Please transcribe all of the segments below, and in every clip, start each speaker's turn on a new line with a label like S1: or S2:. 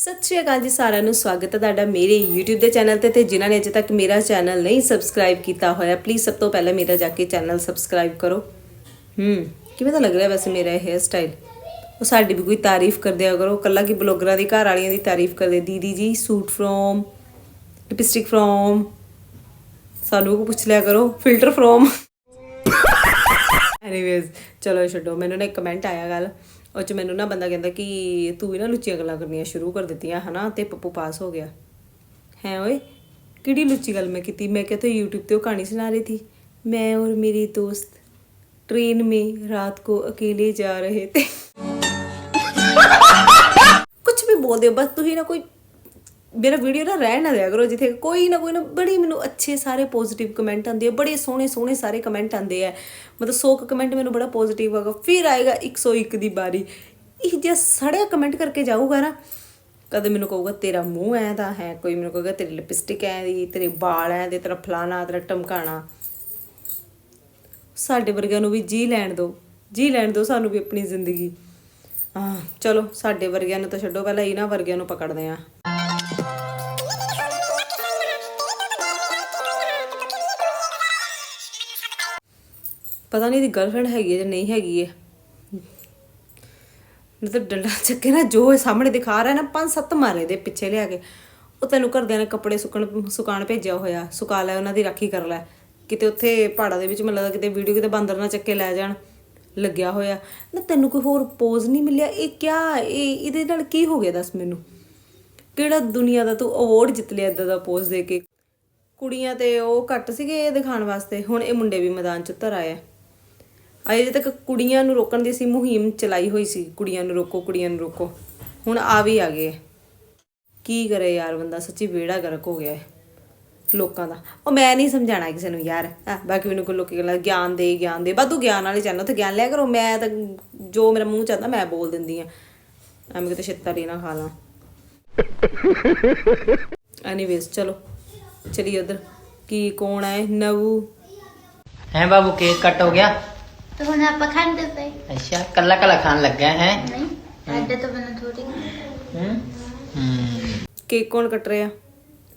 S1: ਸਤਿ ਸ਼੍ਰੀ ਅਕਾਲ ਜੀ ਸਾਰਿਆਂ ਨੂੰ, ਸਵਾਗਤ ਹੈ ਤੁਹਾਡਾ ਮੇਰੇ YouTube ਦੇ ਚੈਨਲ ਤੇ ਤੇ ਜਿਨ੍ਹਾਂ ਨੇ ਅਜੇ ਤੱਕ ਮੇਰਾ ਚੈਨਲ ਨਹੀਂ ਸਬਸਕ੍ਰਾਈਬ ਕੀਤਾ ਹੋਇਆ ਪਲੀਜ਼ ਸਭ ਤੋਂ ਪਹਿਲਾਂ ਮੇਰਾ ਜਾ ਕੇ ਚੈਨਲ ਸਬਸਕ੍ਰਾਈਬ ਕਰੋ। ਹੂੰ, ਕਿਵੇਂ ਤਾਂ ਲੱਗ ਰਿਹਾ ਵੈਸੇ ਮੇਰਾ ਇਹ ਹੇਅਰ ਸਟਾਈਲ ਉਹ ਸਾਡੀ ਵੀ ਕੋਈ ਤਾਰੀਫ ਕਰਦੇ ਆ ਕਰੋ, ਕੱਲਾ ਕਿ ਬਲੌਗਰਾਂ ਦੀ, ਘਰ ਵਾਲੀਆਂ ਦੀ ਤਾਰੀਫ ਕਰਦੇ, ਦੀਦੀ ਜੀ, ਸੂਟ ਫਰੋਮ ਲਿਪਸਟਿਕ ਫਰੋਮ ਸਾਨੂੰ ਕੋ ਪੁੱਛ ਲਿਆ ਕਰੋ ਫਿਲਟਰ ਫਰੋਮ ਐਨੀਵੇਜ਼ ਚਲੋ ਛੱਡੋ, ਮੈਨੂੰ ਨਾ ਇੱਕ ਕਮੈਂਟ ਆਇਆ ਗੱਲ। ਉਹ ਚ ਮੈਨੂੰ ਨਾ ਬੰਦਾ ਕਹਿੰਦਾ ਕਿ ਤੂੰ ਵੀ ਨਾ ਲੁੱਚੀਆਂ ਗੱਲਾਂ ਕਰਨੀਆਂ ਸ਼ੁਰੂ ਕਰ ਦਿੱਤੀਆਂ ਹਨਾ ਤੇ ਪੱਪੂ ਪਾਸ ਹੋ ਗਿਆ ਹੈ ਓਏ ਕਿਹੜੀ ਲੁੱਚੀ ਗੱਲ ਮੈਂ ਕੀਤੀ ਮੈਂ कहते YouTube ਤੇ ਉਹ ਕਹਾਣੀ ਸੁਣਾ ਰਹੀ थी मैं और मेरी दोस्त ट्रेन में रात को अकेले जा रहे थे ਕੁਝ ਵੀ ਬੋਲਦੇ ਹੋ ਬਸ ਤੁਸੀਂ ਨਾ ਕੋਈ ਮੇਰਾ ਵੀਡੀਓ ਨਾ ਰਹਿ ਨਾ ਦਿਆ ਕਰੋ, ਜਿੱਥੇ ਕੋਈ ਨਾ ਕੋਈ ਨਾ ਬੜੀ ਮੈਨੂੰ ਅੱਛੇ ਸਾਰੇ ਪੋਜ਼ਿਟਿਵ ਕਮੈਂਟ ਆਉਂਦੇ ਆ, ਬੜੇ ਸੋਹਣੇ ਸੋਹਣੇ ਸਾਰੇ ਕਮੈਂਟ ਆਉਂਦੇ ਆ। ਮਤਲਬ 100 ਕਮੈਂਟ ਮੈਨੂੰ ਬੜਾ ਪੋਜ਼ਿਟਿਵ ਆਗਾ ਫਿਰ ਆਏਗਾ 101 ਦੀ ਬਾਰੀ ਇਹ ਜੇ ਸੜਿਆ ਕਮੈਂਟ ਕਰਕੇ ਜਾਊਗਾ ਨਾ, ਕਦੇ ਮੈਨੂੰ ਕਹੂਗਾ, ਤੇਰਾ ਮੂੰਹ ਐ ਦਾ ਹੈ, ਕੋਈ ਮੈਨੂੰ ਕਹੂਗਾ, ਤੇਰੀ ਲਿਪਸਟਿਕ ਐ ਦੀ, ਤੇਰੇ ਵਾਲ ਐ ਦੇ, ਤੇਰਾ ਫਲਾਣਾ, ਤੇਰਾ ਟਮਕਾਣਾ ਸਾਡੇ ਵਰਗਿਆਂ ਨੂੰ ਵੀ ਜੀ ਲੈਣ ਦਿਓ, ਜੀ ਲੈਣ ਦਿਓ ਸਾਨੂੰ ਵੀ ਆਪਣੀ ਜ਼ਿੰਦਗੀ। ਹਾਂ ਚਲੋ, ਸਾਡੇ ਵਰਗਿਆਂ ਨੂੰ ਤਾਂ ਛੱਡੋ, ਪਹਿਲਾਂ ਇਹਨਾਂ ਵਰਗਿਆਂ ਨੂੰ ਪਕੜਦੇ ਆਂ। ਪਤਾ ਨਹੀਂ ਇਹਦੀ ਗਰਲਫ੍ਰੈਂਡ ਹੈਗੀ ਹੈ ਜਾਂ ਨਹੀਂ ਹੈਗੀ ਹੈ। ਮਤਲਬ ਡੰਡਾ ਚੱਕੇ ਨਾ, ਜੋ ਇਹ ਸਾਹਮਣੇ ਦਿਖਾ ਰਿਹਾ ਨਾ, ਪੰਜ ਸੱਤ ਮਾਰੇ ਦੇ ਪਿੱਛੇ ਲਿਆ ਕੇ। ਉਹ ਤੈਨੂੰ ਘਰਦਿਆਂ ਨੇ ਕੱਪੜੇ ਸੁੱਕਣ, ਸੁਕਾਣ ਭੇਜਿਆ ਹੋਇਆ। ਸੁਕਾ ਲੈ, ਉਹਨਾਂ ਦੀ ਰਾਖੀ ਕਰ ਲੈ। ਕਿਤੇ ਉੱਥੇ ਪਹਾੜਾਂ ਦੇ ਵਿੱਚ ਮੈਨੂੰ ਲੱਗਦਾ ਕਿਤੇ ਵੀਡੀਓ ਕਿਤੇ ਬਾਂਦਰ ਨਾ ਚੱਕੇ ਲੈ ਜਾਣ, ਲੱਗਿਆ ਹੋਇਆ। ਨਾ ਤੈਨੂੰ ਕੋਈ ਹੋਰ ਪੋਜ਼ ਨਹੀਂ ਮਿਲਿਆ? ਇਹ ਕਿਆ, ਇਹ ਇਹਦੇ ਨਾਲ ਕੀ ਹੋ ਗਿਆ ਦੱਸ ਮੈਨੂੰ? ਕਿਹੜਾ ਦੁਨੀਆ ਦਾ ਤੂੰ ਅਵਾਰਡ ਜਿੱਤ ਲਿਆ ਇਦਾਂ ਦਾ ਪੋਜ਼ ਦੇ ਕੇ? ਕੁੜੀਆਂ ਤੇ ਉਹ ਘੱਟ ਸੀਗੇ ਇਹ ਦਿਖਾਉਣ ਵਾਸਤੇ। ਹੁਣ ਇਹ ਮੁੰਡੇ ਵੀ ਮੈਦਾਨ 'ਚ ਉਤਰ ਆਏ ਆ। ਅਜੇ ਤੱਕ ਕੁੜੀਆਂ ਨੂੰ ਰੋਕਣ ਦੀ ਸੀ ਮੁਹਿੰਮ ਚਲਾਈ ਹੋਈ ਸੀ, ਕੁੜੀਆਂ ਨੂੰ ਰੋਕੋ, ਕੁੜੀਆਂ ਨੂੰ ਰੋਕੋ। ਹੁਣ ਆ ਵੀ ਆ ਗਏ। ਕੀ ਕਰੇ ਯਾਰ ਬੰਦਾ, ਸੱਚੀ ਵੇੜਾ ਗਰਕ ਹੋ ਗਿਆ ਹੈ ਲੋਕਾਂ ਦਾ। ਉਹ ਮੈਂ ਨਹੀਂ ਸਮਝਾਣਾ ਕਿਸੇ ਨੂੰ ਯਾਰ। ਬਾਕੀ ਮੈਨੂੰ ਕੋਈ ਲੋਕੀ ਗੱਲਾਂ ਗਿਆਨ ਦੇ ਗਿਆਨ ਦੇ। ਬਾਦੂ ਗਿਆਨ ਵਾਲੇ ਚੈਨਲ ਤੇ ਗਿਆਨ ਲਿਆ ਕਰੋ। ਮੈਂ ਤਾਂ ਜੋ ਮੇਰਾ ਮੂੰਹ ਚਾਹਦਾ ਮੈਂ ਬੋਲ ਦਿੰਦੀ ਆ ਐਵੇਂ ਕਿਤੇ ਛਿੱਤਰ ਹੀ ਨਾ ਖਾ ਲਾਂ। ਐਨੀਵੇਜ਼ ਚਲੋ। ਚਲੀ ਉਧਰ। ਕੀ, ਕੌਣ ਹੈ ਨਵੂ।
S2: ਹੈ ਬਾਬੂ ਕੇਕ ਕੱਟ ਹੋ ਗਿਆ?
S3: ਤੇ ਹੁਣ ਆਪਾਂ ਖਾਂਦੇ ਪਏ
S2: ਅੱਛਾ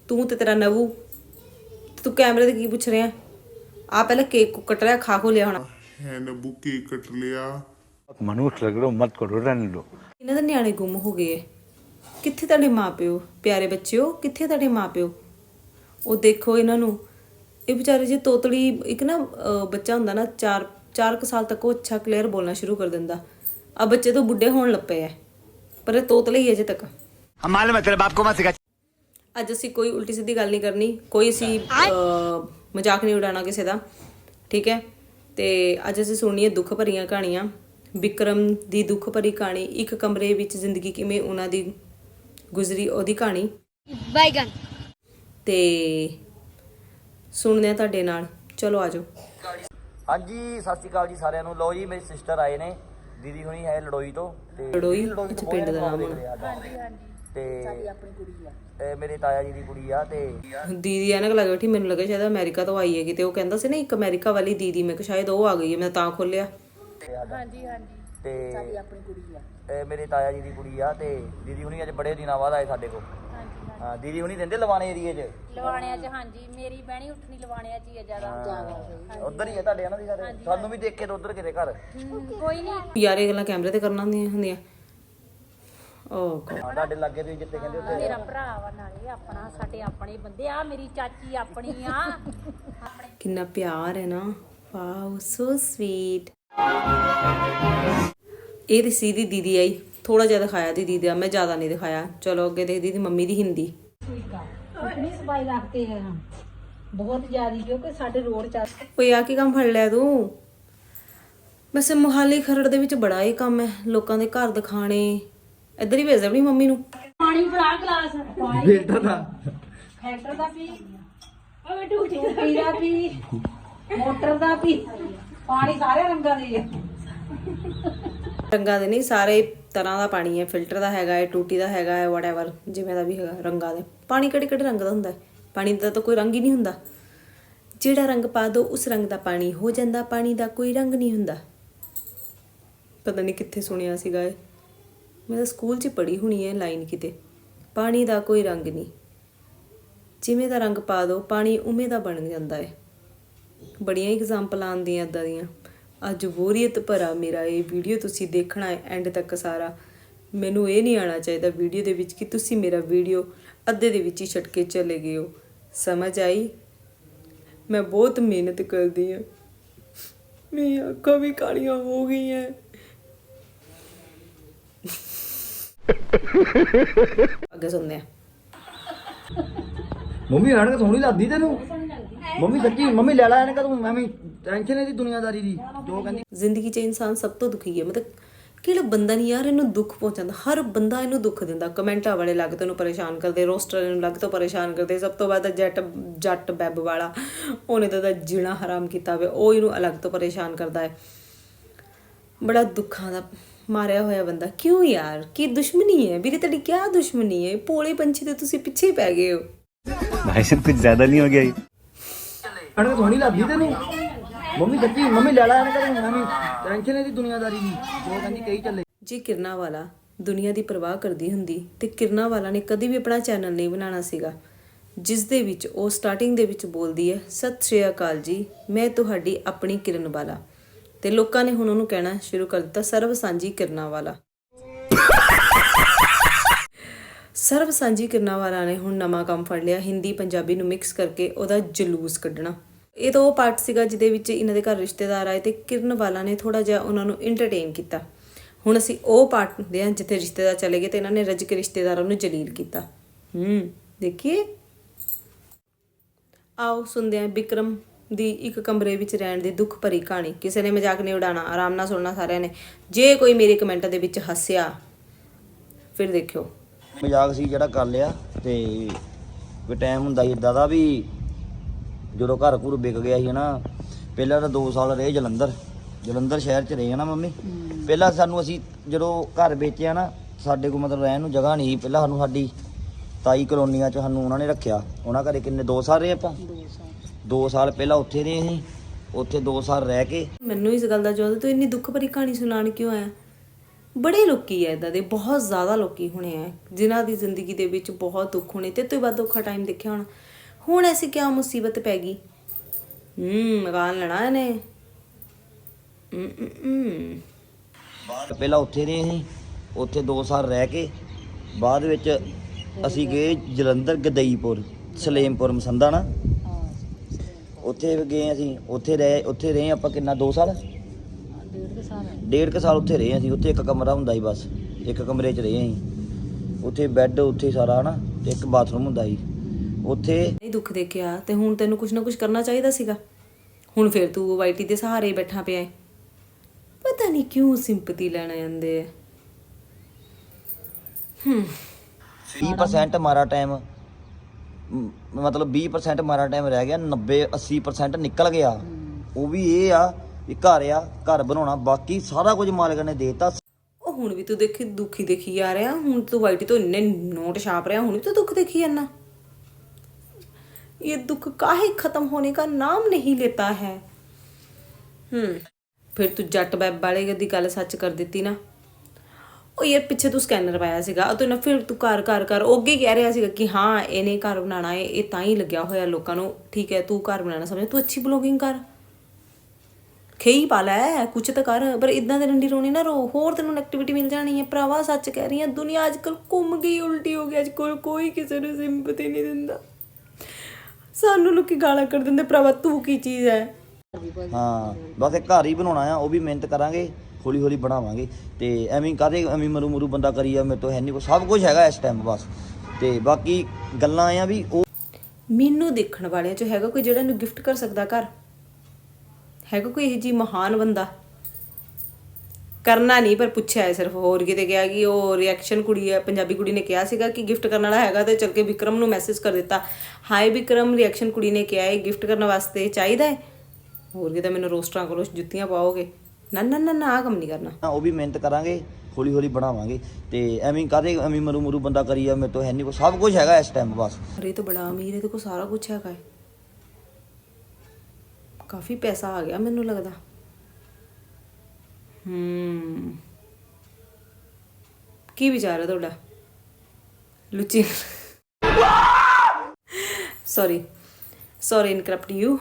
S1: ਤੂੰ ਤੇ ਤੇਰਾ ਨਵੂ। ਤੂੰ ਕੈਮਰੇ ਤੇ ਕੀ ਪੁੱਛ ਰਿਹਾ? ਆ ਪਹਿਲਾਂ ਕੇਕ ਕੱਟ ਰਿਹਾ ਖਾ ਖੋ ਲਿਆ ਹੁਣ।
S4: ਹੈ ਨਬੂ ਕੇਕ ਕੱਟ ਲਿਆ।
S5: ਮਨੂਸ ਲਗ ਮਤ ਕਰੋ ਰਹਿਣ ਲੋ
S1: ਇਹਨਾਂ ਦੇ ਨਿਆਣੇ ਗੁੰਮ ਹੋ ਗਏ ਕਿੱਥੇ ਤੁਹਾਡੇ ਮਾਪਿਓ ਪਿਆਰੇ ਬੱਚਿਓ ਕਿੱਥੇ ਤੁਹਾਡੇ ਮਾਪਿਓ ਉਹ ਦੇਖੋ ਇਹਨਾਂ ਨੂੰ। ਇਹ ਵਿਚਾਰੇ ਜੇ ਤੋਤਲੀ ਇੱਕ ਨਾ ਬੱਚਾ ਹੁੰਦਾ ਨਾ 4 ਚਾਰ ਕੁ ਸਾਲ ਤੱਕ ਉਹ ਅੱਛਾ ਕਲੀਅਰ ਬੋਲਣਾ ਸ਼ੁਰੂ ਕਰ ਦਿੰਦਾ। ਆ ਬੱਚੇ ਤਾਂ ਬੁੱਢੇ ਹੋਣ ਲੱਪੇ ਐ। ਪਰ ਇਹ ਤੋਤਲੇ ਹੀ ਅਜੇ ਤੱਕ।
S5: ਹਮਾਲ ਮਤਲਬ ਆਪਕੋ ਮਤ ਸਿਖਾ
S1: ਅੱਜ ਅਸੀਂ ਕੋਈ ਉਲਟੀ ਸਿੱਧੀ ਗੱਲ ਨਹੀਂ ਕਰਨੀ। ਕੋਈ ਅਸੀਂ ਮਜ਼ਾਕ ਨਹੀਂ ਉਡਾਣਾ ਕਿਸੇ ਦਾ। ਠੀਕ ਹੈ ਤੇ ਅੱਜ ਅਸੀਂ ਸੁਣਨੀ ਹੈ ਦੁੱਖ ਭਰੀਆਂ ਕਹਾਣੀਆਂ। ਵਿਕਰਮ ਦੀ ਦੁੱਖ ਭਰੀ ਕਹਾਣੀ ਇੱਕ ਕਮਰੇ ਵਿੱਚ ਜ਼ਿੰਦਗੀ ਕਿਵੇਂ ਉਹਨਾਂ ਦੀ ਗੁਜ਼ਰੀ ਉਹਦੀ ਕਹਾਣੀ।
S3: ਬਾਈਗਨ
S1: ਤੇ ਸੁਣਦੇ ਆ ਤੁਹਾਡੇ ਨਾਲ। ਚਲੋ ਆਜੋ
S6: ਹਾਂਜੀ ਸਤਿ ਸ਼੍ਰੀ ਅਕਾਲ ਜੀ ਸਾਰਿਆਂ ਨੂੰ। ਲਓ ਜੀ ਮੇਰੀ ਸਿਸਟਰ ਆਏ ਨੇ। ਦੀਦੀ ਹੁਣੀ ਹੈ ਲੜੋਈ ਤੋਂ ਤੇ
S1: ਲੜੋਈ?
S6: ਤੋਂ
S1: ਪਿੰਡ ਦਾ ਨਾਮ
S6: ਦੇਖਦੇ ਆ। ਤੇ ਸਾਡੀ ਆਪਣੀ ਕੁੜੀ ਆ। ਇਹ ਮੇਰੇ ਤਾਇਆ ਜੀ ਦੀ ਕੁੜੀ ਆ ਤੇ
S1: ਦੀਦੀ ਐਨਕ ਲੱਗ ਬੈਠੀ ਮੈਨੂੰ ਲੱਗਾ ਸ਼ਾਇਦ ਅਮਰੀਕਾ ਤੋਂ ਆਈ ਹੈ ਕਿਤੇ ਉਹ ਕਹਿੰਦਾ ਸੀ ਨਾ ਇੱਕ ਅਮਰੀਕਾ ਵਾਲੀ ਦੀਦੀ ਮੈਂ ਕਿ ਸ਼ਾਇਦ ਉਹ ਆ ਗਈ ਹੈ ਮੈਂ ਤਾਂ ਖੋਲਿਆ
S6: ਹਾਂਜੀ ਹਾਂਜੀ। ਤੇ ਸਾਡੀ ਆਪਣੀ ਕੁੜੀ ਆ। ਇਹ ਮੇਰੇ ਤਾਇਆ ਜੀ ਦੀ ਕੁੜੀ ਆ ਤੇ ਦੀਦੀ ਹੁਣੀ ਅੱਜ ਬੜੇ ਦਿਨਾਂ ਬਾਅਦ ਆਏ ਸਾਡੇ ਕੋਲ। ਹਾਂ ਦੀਦੀ ਹੁਣੀ ਰਹਿੰਦੇ ਲਵਾਣੇ ਏਰੀਏ 'ਚ?
S7: ਲਵਾਣਿਆਂ 'ਚ ਹਾਂਜੀ। ਮੇਰੀ ਬਹਿਣੀ ਉੱਠਣੀ ਲਵਾਣਿਆਂ 'ਚ ਹੀ ਆ
S6: ਉਧਰ ਹੀ ਆ ਤੁਹਾਡੇ ਇਹਨਾਂ ਦੀ ਘਰ? ਸਾਨੂੰ ਵੀ ਦੇਖ ਕੇ ਤੇ ਉਧਰ ਕਿਤੇ ਘਰ?
S7: ਕੋਈ ਨਹੀਂ।
S1: ਯਾਰੇ ਗੱਲਾਂ ਕੈਮਰੇ ਤੇ ਕਰਨਾ ਹੁੰਦੀਆਂ। ਹੁੰਦੀਆਂ ਓ
S6: ਤੁਹਾਡੇ ਲੱਗੇ ਤੁਸੀਂ ਜਿੱਤੇ ਕਹਿੰਦੇ ਉੱਥੇ।
S7: ਮੇਰਾ ਭਰਾ ਵਾ ਨਾਲੇ ਆਪਣਾ ਸਾਡੇ ਆਪਣੇ ਬੰਦੇ। ਆ ਮੇਰੀ ਚਾਚੀ ਆਪਣੀ ਆ।
S1: ਕਿੰਨਾ ਪਿਆਰ ਹੈ ਨਾ। ਵਾਓ ਸੋ ਸਵੀਟ ਇਹ ਤੇ ਸੀਦੀ ਦੀਦੀ ਆਈ। ਥੋੜਾ ਜਿਹਾ ਦਿਖਾਇਆ ਦੀ ਦੀਦੀ ਦਾ। ਮੈਂ ਜ਼ਿਆਦਾ ਨਹੀਂ ਦਿਖਾਇਆ। ਚਲੋ ਅੱਗੇ ਦੇਖਦੀ ਦੀ ਮੰਮੀ ਦੀ ਹਿੰਦੀ।
S8: सफाई रखते हैं हम बहुत ज्यादा क्योंकि साढ़े रोड चल
S1: ਓਏ ਆ ਕੀ ਕੰਮ ਫੜ ਲਿਆ ਤੂੰ ਵੈਸੇ ਮੁਹਾਲੀ ਖਰੜ ਦੇ ਵਿੱਚ ਬੜਾ ਇਹ ਕੰਮ ਹੈ ਲੋਕਾਂ ਦੇ ਘਰ ਦਿਖਾਣੇ ਇੱਧਰ ਹੀ ਭੇਜ ਦੇ ਆਪਣੀ ਮੰਮੀ ਨੂੰ
S8: पानी फड़ा गिलास पानी फिल्टर दा फिल्टर दा पी ओए टूटी दा पी मोटर दा पी पानी सारे रंगां दे आ
S1: ਰੰਗਾਂ ਦੇ ਨਹੀਂ ਸਾਰੇ ਤਰ੍ਹਾਂ ਦਾ ਪਾਣੀ ਹੈ ਫਿਲਟਰ ਦਾ ਹੈਗਾ ਹੈ ਟੂਟੀ ਦਾ ਹੈਗਾ ਹੈ ਵਟਐਵਰ ਜਿਵੇਂ ਦਾ ਵੀ ਹੈਗਾ ਰੰਗਾਂ ਦੇ ਪਾਣੀ ਕਿਹੜੇ ਕਿਹੜੇ ਰੰਗ ਦਾ ਹੁੰਦਾ ਹੈ? ਪਾਣੀ ਦਾ ਤਾਂ ਕੋਈ ਰੰਗ ਹੀ ਨਹੀਂ ਹੁੰਦਾ। ਜਿਹੜਾ ਰੰਗ ਪਾ ਦੋ, ਉਸ ਰੰਗ ਦਾ ਪਾਣੀ ਹੋ ਜਾਂਦਾ। ਪਾਣੀ ਦਾ ਕੋਈ ਰੰਗ ਨਹੀਂ ਹੁੰਦਾ। ਪਤਾ ਨਹੀਂ ਕਿੱਥੇ ਸੁਣਿਆ ਸੀਗਾ ਇਹ। ਮੈਂ ਤਾਂ ਸਕੂਲ 'ਚ ਪੜ੍ਹੀ ਹੋਣੀ ਹੈ ਲਾਈਨ ਕਿਤੇ। ਪਾਣੀ ਦਾ ਕੋਈ ਰੰਗ ਨਹੀਂ। ਜਿਵੇਂ ਦਾ ਰੰਗ ਪਾ ਦਿਓ ਪਾਣੀ ਉਵੇਂ ਦਾ ਬਣ ਜਾਂਦਾ ਹੈ। ਬੜੀਆਂ ਐਗਜ਼ਾਮਪਲਾਂ ਆਉਂਦੀਆਂ ਇਦਾਂ ਦੀਆਂ। ਅੱਜ ਬੋਰੀਅਤ ਭਰਾ ਮੇਰਾ, ਇਹ ਵੀਡੀਓ ਤੁਸੀਂ ਦੇਖਣਾ ਹੈ ਐਂਡ ਤੱਕ ਸਾਰਾ। ਮੈਨੂੰ ਇਹ ਨਹੀਂ ਆਣਾ ਚਾਹੀਦਾ ਵੀਡੀਓ ਦੇ ਵਿੱਚ ਕਿ ਤੁਸੀਂ ਮੇਰਾ ਵੀਡੀਓ ਅੱਧੇ ਦੇ ਵਿੱਚ ਹੀ ਛੱਡ ਕੇ ਚਲੇ ਗਏ ਹੋ। ਸਮਝ ਆਈ? ਮੈਂ ਬਹੁਤ ਮਿਹਨਤ ਕਰਦੀ ਹਾਂ। ਮੇਰੀਆਂ ਅੱਖਾਂ ਵੀ ਕਾਲੀਆਂ ਹੋ ਗਈਆਂ। ਅੱਗੇ ਸੁਣਦੇ ਆ
S6: ਮੰਮੀ ਐਨਕ ਸੋਹਣੀ ਲੱਗਦੀ ਤੈਨੂੰ? ਮੰਮੀ ਸੱਚੀ ਮੰਮੀ ਲੈ ਲੈ ਐਨਕ ਤੂੰ ਮੈਂ ਵੀ ਟੈਨਸ਼ਨ ਇਹਦੀ ਦੁਨੀਆਦਾਰੀ ਦੀ। ਜੋ ਕਹਿੰਦੀ
S1: ਜ਼ਿੰਦਗੀ 'ਚ ਇਨਸਾਨ ਸਭ ਤੋਂ ਦੁਖੀ ਹੈ। ਮਤਲਬ ਕਿਹੜਾ ਬੰਦਾ ਨਹੀਂ ਯਾਰ ਇਹਨੂੰ ਦੁੱਖ ਪਹੁੰਚਾਉਂਦਾ ਹਰ ਬੰਦਾ ਇਹਨੂੰ ਦੁੱਖ ਦਿੰਦਾ। ਕਮੈਂਟਾਂ ਵਾਲੇ ਲੱਗ ਤੋਂ ਪਰੇਸ਼ਾਨ ਕਰਦੇ ਰੋਸਟਰ ਨੂੰ ਲੱਗ ਤੋਂ ਪਰੇਸ਼ਾਨ ਕਰਦੇ ਸਭ ਤੋਂ ਵੱਧ ਜੱਟ ਜੱਟ ਬੈਬ ਵਾਲਾ ਉਹਨੇ ਤਾਂ ਜੀਣਾ ਹਰਾਮ ਕੀਤਾ ਵੇ ਉਹ ਇਹਨੂੰ ਅਲੱਗ ਤੋਂ ਪਰੇਸ਼ਾਨ ਕਰਦਾ ਹੈ। ਬੜਾ ਦੁੱਖਾਂ ਦਾ ਮਾਰਿਆ ਹੋਇਆ ਬੰਦਾ ਕਿਉਂ ਯਾਰ? ਕੀ ਦੁਸ਼ਮਣੀ ਹੈ? ਵੀਰੇ ਤੇਰੀ ਕੀ ਦੁਸ਼ਮਣੀ ਹੈ? ਪੋਲੇ ਪੰਛੀ ਤੇ ਤੁਸੀਂ ਪਿੱਛੇ ਪੈ ਗਏ ਹੋ।
S5: ਭਾਈ ਸਾਹਿਬ ਕੁਝ ਜ਼ਿਆਦਾ ਨਹੀਂ ਹੋ ਗਿਆ ਇਹ
S6: ਅਣ ਥੋੜੀ ਲੱਭੀ ਤੇ ਮੰਮੀ ਸੱਚੀ ਮੰਮੀ ਲੈ ਲੈ ਐਨਕ ਤੂੰ ਮੈਂ ਟੈਨਸ਼ਨ ਇਹਦੀ ਦੁਨੀਆਦਾਰੀ ਦੀ। ਜੋ ਕਹਿੰਦੀ ਕਹੀ ਚੱਲੇ।
S1: ਜੇ ਕਿਰਨਾ ਵਾਲਾ ਦੁਨੀਆ ਦੀ ਪਰਵਾਹ ਕਰਦੀ ਹੁੰਦੀ, ਤੇ ਕਿਰਨਾ ਵਾਲਾ ਨੇ ਕਦੀ ਵੀ ਆਪਣਾ ਚੈਨਲ ਨਹੀਂ ਬਣਾਉਣਾ ਸੀਗਾ। ਜਿਸ ਦੇ ਵਿੱਚ ਉਹ ਸਟਾਰਟਿੰਗ ਦੇ ਵਿੱਚ ਬੋਲਦੀ ਹੈ, ਸਤਿ ਸ਼੍ਰੀ ਅਕਾਲ ਜੀ, ਮੈਂ ਤੁਹਾਡੀ ਆਪਣੀ ਕਿਰਨ ਵਾਲਾ। ਤੇ ਲੋਕਾਂ ਨੇ ਹੁਣ ਉਹਨੂੰ ਕਹਿਣਾ ਸ਼ੁਰੂ ਕਰ ਦਿੱਤਾ, ਸਰਵ ਸਾਂਝੀ ਕਿਰਨਾ ਵਾਲਾ। ਸਰਵ ਸਾਂਝੀ ਕਿਰਨਾ ਵਾਲਾ ਨੇ ਹੁਣ ਨਵਾਂ ਕੰਮ ਫੜ ਲਿਆ, ਹਿੰਦੀ, ਪੰਜਾਬੀ ਨੂੰ ਮਿਕਸ ਕਰਕੇ ਉਹਦਾ ਜਲੂਸ ਕੱਢਣਾ। ਇਹ ਤਾਂ ਉਹ ਪਾਰਟ ਸੀਗਾ ਜਿਹਦੇ ਵਿੱਚ ਇਹਨਾਂ ਦੇ ਘਰ ਰਿਸ਼ਤੇਦਾਰ ਆਏ ਤੇ ਕਿਰਨ ਵਾਲਾ ਨੇ ਥੋੜਾ ਜਿਹਾ ਉਹਨਾਂ ਨੂੰ ਐਂਟਰਟੇਨ ਕੀਤਾ। ਹੁਣ ਅਸੀਂ ਉਹ ਪਾਰਟ ਦੇ ਹਾਂ ਜਿੱਥੇ ਰਿਸ਼ਤੇਦਾਰ ਚਲੇ ਗਏ ਤੇ ਇਹਨਾਂ ਨੇ ਰੱਜ ਕੇ ਰਿਸ਼ਤੇਦਾਰਾਂ ਨੂੰ ਜਲੀਲ ਕੀਤਾ। ਹੂੰ। ਦੇਖੀਏ। ਆਓ ਸੁਣਦੇ ਹਾਂ ਵਿਕਰਮ ਦੀ ਇੱਕ ਕਮਰੇ ਵਿੱਚ ਰਹਿਣ ਦੀ ਦੁੱਖ ਭਰੀ ਕਹਾਣੀ। ਕਿਸੇ ਨੇ ਮਜ਼ਾਕ ਨਹੀਂ ਉਡਾਣਾ ਆਰਾਮ ਨਾਲ ਸੁਣਨਾ ਸਾਰਿਆਂ ਨੇ। ਜੇ ਕੋਈ ਮੇਰੇ ਕਮੈਂਟ ਦੇ ਵਿੱਚ ਹੱਸਿਆ ਫਿਰ ਦੇਖਿਓ।
S6: ਮਜ਼ਾਕ ਸੀ ਜਿਹੜਾ ਕਰ ਲਿਆ ਤੇ ਕੋਈ ਟਾਈਮ ਹੁੰਦਾ ਇਦਾਂ ਦਾ ਵੀ ਜਦੋਂ ਘਰ ਘੁਰ ਵਿਕ ਗਿਆ ਸੀ ਨਾ ਪਹਿਲਾਂ ਤਾਂ 2 ਸਾਲ ਰਹੇ ਜਲੰਧਰ। ਜਲੰਧਰ ਸ਼ਹਿਰ 'ਚ ਰਹੇ ਆ ਨਾ ਮੰਮੀ ਪਹਿਲਾਂ ਸਾਨੂੰ ਅਸੀਂ ਜਦੋਂ ਘਰ ਵੇਚਿਆ ਨਾ ਸਾਡੇ ਕੋਲ ਮਤਲਬ ਰਹਿਣ ਨੂੰ ਜਗ੍ਹਾ ਨਹੀਂ ਸੀ। ਪਹਿਲਾਂ ਸਾਨੂੰ ਸਾਡੀ ਤਾਈ ਕਲੋਨੀਆਂ 'ਚ ਸਾਨੂੰ ਉਹਨਾਂ ਨੇ ਰੱਖਿਆ। ਉਹਨਾਂ ਘਰੇ ਕਿੰਨੇ 2 ਸਾਲ ਰਹੇ ਆਪਾਂ? 2 ਸਾਲ। ਪਹਿਲਾਂ ਉੱਥੇ ਰਹੇ ਸੀ। ਉੱਥੇ 2 ਸਾਲ ਰਹਿ ਕੇ
S1: ਮੈਨੂੰ ਇਸ ਗੱਲ ਦਾ ਜੋਦ ਤੂੰ ਇੰਨੀ ਦੁੱਖ ਭਰੀ ਕਹਾਣੀ ਸੁਣਾਉਣ ਕਿਉਂ ਆਇਆ? ਬੜੇ ਲੋਕੀ ਐ ਇਦਾਂ ਦੇ ਬਹੁਤ ਜ਼ਿਆਦਾ ਲੋਕੀ ਹੋਣੇ ਆ ਜਿਨ੍ਹਾਂ ਦੀ ਜ਼ਿੰਦਗੀ ਦੇ ਵਿੱਚ ਬਹੁਤ ਦੁੱਖ ਹੋਣੇ। ਤੇ ਤੂੰ ਵੱਧ ਔਖਾ ਟਾਈਮ ਦੇਖਿਆ ਹੋਣਾ। ਹੁਣ ਐਸੀ ਕਿਆ ਮੁਸੀਬਤ ਪੈ ਗਈ? ਹੂੰ ਮਕਾਨ ਲੈਣਾ ਇਹਨੇ। ਹੂੰ ਹੂੰ,
S6: ਬਾਅਦ ਪਹਿਲਾਂ ਉੱਥੇ ਰਹੇ ਸੀ ਉੱਥੇ 2 ਸਾਲ ਰਹਿ ਕੇ ਬਾਅਦ ਵਿੱਚ ਅਸੀਂ ਗਏ ਜਲੰਧਰ ਗਦਈਪੁਰ ਸਲੇਮਪੁਰ ਮਸੰਦਾ ਨਾ। ਉੱਥੇ ਗਏ ਅਸੀਂ ਉੱਥੇ ਰਹੇ ਉੱਥੇ ਰਹੇ ਆਪਾਂ ਕਿੰਨਾ 2 ਸਾਲ? ਡੇਢ ਕੁ ਸਾਲ ਉੱਥੇ ਰਹੇ ਅਸੀਂ ਉੱਥੇ ਇੱਕ ਕਮਰਾ ਹੁੰਦਾ ਸੀ ਬਸ ਇੱਕ ਕਮਰੇ 'ਚ ਰਹੇ ਅਸੀਂ। ਉੱਥੇ ਬੈੱਡ ਉੱਥੇ ਸਾਰਾ ਹਨਾ ਤੇ ਇੱਕ ਬਾਥਰੂਮ ਹੁੰਦਾ ਸੀ। ਉੱਥੇ
S1: ਨਹੀਂ ਦੁੱਖ ਦੇਖਿਆ ਤੇ ਹੁਣ ਤੈਨੂੰ ਕੁਝ ਨਾ ਕੁਝ ਕਰਨਾ ਚਾਹੀਦਾ ਸੀਗਾ। ਹੁਣ ਫਿਰ ਤੂੰ ਵਾਈਟੀ ਦੇ ਸਹਾਰੇ ਹੀ ਬੈਠਾ ਪਿਆ ਹੈ ਪਤਾ ਨਹੀਂ ਕਿਉਂ ਸਿੰਪਤੀ ਲੈਣ ਜਾਂਦੇ ਆ।
S6: 20% ਮਾਰਾ ਟਾਈਮ ਮਤਲਬ 20% ਮਾਰਾ ਟਾਈਮ ਰਹਿ ਗਿਆ 90 80% ਨਿਕਲ ਗਿਆ। ਉਹ ਵੀ ਇਹ ਆ ਵੀ ਘਰ ਆ ਘਰ ਬਣਾਉਣਾ ਬਾਕੀ ਸਾਰਾ ਕੁਝ ਮਾਲਕ ਨੇ ਦੇਤਾ।
S1: ਉਹ ਹੁਣ ਵੀ ਤੂੰ ਦੇਖੀ ਦੁਖੀ ਦੇਖੀ ਆ ਰਿਹਾ ਹੁਣ ਤੂੰ ਵਾਈਟੀ ਤੋਂ ਇੰਨੇ ਨੋਟ ਛਾਪ ਰਿਹਾ ਹੁਣ ਵੀ ਤੂੰ ਦੁੱਖ ਦੇਖੀ ਜਾਨਾ ये दुख काहे खत्म होने का नाम नहीं लेता है ਹੂੰ ਫਿਰ ਤੂੰ ਜੱਟ ਵੈਬ ਵਾਲੇ ਦੀ ਗੱਲ ਸੱਚ ਕਰ ਦਿੱਤੀ ਨਾ ਉਹ ਯਾਰ ਪਿੱਛੇ ਤੂੰ ਸਕੈਨਰ ਪਾਇਆ ਸੀਗਾ ਉਹ ਤੂੰ ਨਾ ਫਿਰ ਤੂੰ ਘਰ ਘਰ ਕਰ ਉਹ ਅੱਗੇ ਕਹਿ ਰਿਹਾ ਸੀਗਾ ਕਿ ਹਾਂ ਇਹਨੇ ਘਰ ਬਣਾਉਣਾ ਹੈ ਇਹ ਤਾਂ ਹੀ ਲੱਗਿਆ ਹੋਇਆ ਲੋਕਾਂ ਨੂੰ ਠੀਕ ਹੈ ਤੂੰ ਘਰ ਬਣਾਉਣਾ ਸਮਝ ਤੂੰ ਅੱਛੀ ਬਲੌਗਿੰਗ ਕਰ ਖੇਈ ਪਾ ਲੈ ਕੁਛ ਤਾਂ ਕਰ ਪਰ ਇਦਾਂ ਦੇ ਡੰਡੀ ਰੋਣੀ ਨਾ ਰੋ ਹੋਰ ਤੈਨੂੰ ਐਕਟੀਵਿਟੀ ਮਿਲ ਜਾਣੀ ਹੈ ਭਰਾਵਾ ਸੱਚ ਕਹਿ ਰਹੀ ਹਾਂ ਦੁਨੀਆ ਅੱਜ ਕੱਲ ਘੁੰਮ ਗਈ ਉਲਟੀ ਹੋ ਗਈ ਅੱਜ ਕੋਲ ਕੋਈ ਕਿਸੇ ਨੂੰ ਸਿੰਪਤੀ ਨਹੀਂ ਦਿੰਦਾ ਸਾਨੂੰ ਲੋਕੀ ਗਾਲਾਂ ਕਰ ਦਿੰਦੇ ਭਰਾਵਾ ਤੂੰ ਕੀ ਚੀਜ਼ ਹੈ?
S6: ਹਾਂ ਬਸ ਇੱਕ ਘਰ ਹੀ ਬਣਾਉਣਾ ਆ ਉਹ ਵੀ ਮਿਹਨਤ ਕਰਾਂਗੇ ਹੌਲੀ ਹੌਲੀ ਬਣਾਵਾਂਗੇ। ਤੇ ਐਵੇਂ ਕਾਦੇ ਐਵੇਂ ਮਰੂ ਮਰੂ ਬੰਦਾ ਕਰੀ ਆ ਮੇਰੇ ਤੋਂ ਹੈ ਨਹੀਂ ਕੋਈ ਸਭ ਕੁਝ ਹੈਗਾ ਇਸ ਟਾਈਮ ਬਸ। ਤੇ ਬਾਕੀ ਗੱਲਾਂ ਆ ਵੀ ਉਹ
S1: ਮੈਨੂੰ ਦੇਖਣ ਵਾਲਿਆਂ ਚ ਹੈਗਾ ਕੋਈ ਜਿਹੜਾ ਇਹਨੂੰ ਗਿਫਟ ਕਰ ਸਕਦਾ ਘਰ? ਹੈਗਾ ਕੋਈ ਇਹ ਜੀ ਮਹਾਨ ਬੰਦਾ? ਕਰਨਾ ਨਹੀਂ ਪਰ ਪੁੱਛਿਆ ਹੈ ਸਿਰਫ। ਹੋਰ ਕਿਤੇ ਗਿਆ ਕਿ ਉਹ ਰਿਐਕਸ਼ਨ ਕੁੜੀ ਹੈ ਪੰਜਾਬੀ ਕੁੜੀ ਨੇ ਕਿਹਾ ਸੀਗਾ ਕਿ ਗਿਫਟ ਕਰਨ ਵਾਲਾ ਹੈਗਾ ਤੇ ਚਲ ਕੇ ਵਿਕਰਮ ਨੂੰ ਮੈਸੇਜ ਕਰ ਦਿੱਤਾ। ਹਾਈ ਵਿਕਰਮ ਰਿਐਕਸ਼ਨ ਕੁੜੀ ਨੇ ਕਿਹਾ ਹੈ ਗਿਫਟ ਕਰਨ ਵਾਸਤੇ ਚਾਹੀਦਾ ਹੈ? ਹੋਰ ਕਿਤੇ ਮੈਨੂੰ ਰੋਸਟਰਾਂ ਕੋਲੋਂ ਜੁੱਤੀਆਂ ਪਾਓਗੇ? ਨਾ ਨਾ ਨਾ ਨਾ ਆਹ ਕੰਮ ਨਹੀਂ ਕਰਨਾ।
S6: ਉਹ ਵੀ ਮਿਹਨਤ ਕਰਾਂਗੇ ਹੌਲੀ ਹੌਲੀ ਬਣਾਵਾਂਗੇ। ਤੇ ਐਵੇਂ ਕਾਦੇ ਐਵੇਂ ਮਰੂ ਮਰੂ ਬੰਦਾ ਕਰੀ ਆ ਮੇਰੇ ਤੋਂ ਹੈ ਨਹੀਂ ਕੋਈ ਸਭ ਕੁਝ ਹੈਗਾ ਇਸ ਟਾਈਮ ਬਸ।
S1: ਅਰੇ ਇਹ ਤਾਂ ਬੜਾ ਅਮੀਰ ਹੈ ਤੇ ਕੋ ਸਾਰਾ ਕੁਝ ਹੈਗਾ ਹੈ। ਕਾਫੀ ਪੈਸਾ ਆ ਗਿਆ ਮੈਨੂੰ ਲੱਗਦਾ। ਹੂੰ। ਕੀ ਵਿਚਾਰ ਹੈ ਤੁਹਾਡਾ? ਲੁਚੀ ਸੌਰੀ ਸੌਰੀ ਇਨਕਰਪਟ ਯੂ